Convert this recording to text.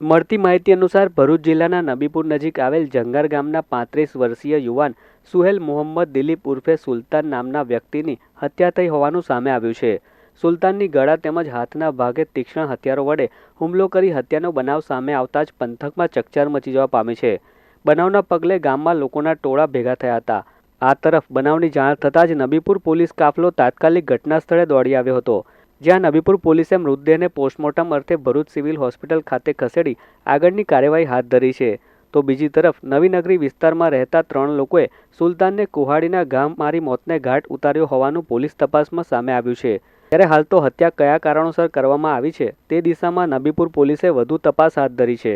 મળતી માહિતી અનુસાર ભરૂચ જિલ્લાના નબીપુર નજીક આવેલ જંગાર ગામના પાંત્રીસ વર્ષીય યુવાન સુહેલ મોહમ્મદ દિલીપ ઉર્ફે સુલતાન નામના વ્યક્તિની હત્યા થઈ હોવાનું સામે આવ્યું છે. સુલતાનની ગળા તેમજ હાથના ભાગે તીક્ષ્ણ હથિયારો વડે હુમલો કરી હત્યાનો બનાવ સામે આવતા જ પંથકમાં ચકચાર મચી જવા પામી છે. બનાવના પગલે ગામમાં લોકોના ટોળા ભેગા થયા હતા. આ તરફ બનાવની જાણ થતાં જ નબીપુર પોલીસ કાફલો તાત્કાલિક ઘટના સ્થળે દોડી આવ્યો હતો. જ્યાં નબીપુર પોલીસે મૃતદેહને પોસ્ટમોર્ટમ અર્થે ભરૂચ સિવિલ હોસ્પિટલ ખાતે ખસેડી આગળની કાર્યવાહી હાથ ધરી છે. તો બીજી તરફ, નવીનગરી વિસ્તારમાં રહેતા ત્રણ લોકોએ સુલતાનને કુહાડીના ગામ મારી મોતને ઘાટ ઉતાર્યો હોવાનું પોલીસ તપાસમાં સામે આવ્યું છે. ત્યારે હાલ તો હત્યા કયા કારણોસર કરવામાં આવી છે તે દિશામાં નબીપુર પોલીસે વધુ તપાસ હાથ ધરી છે.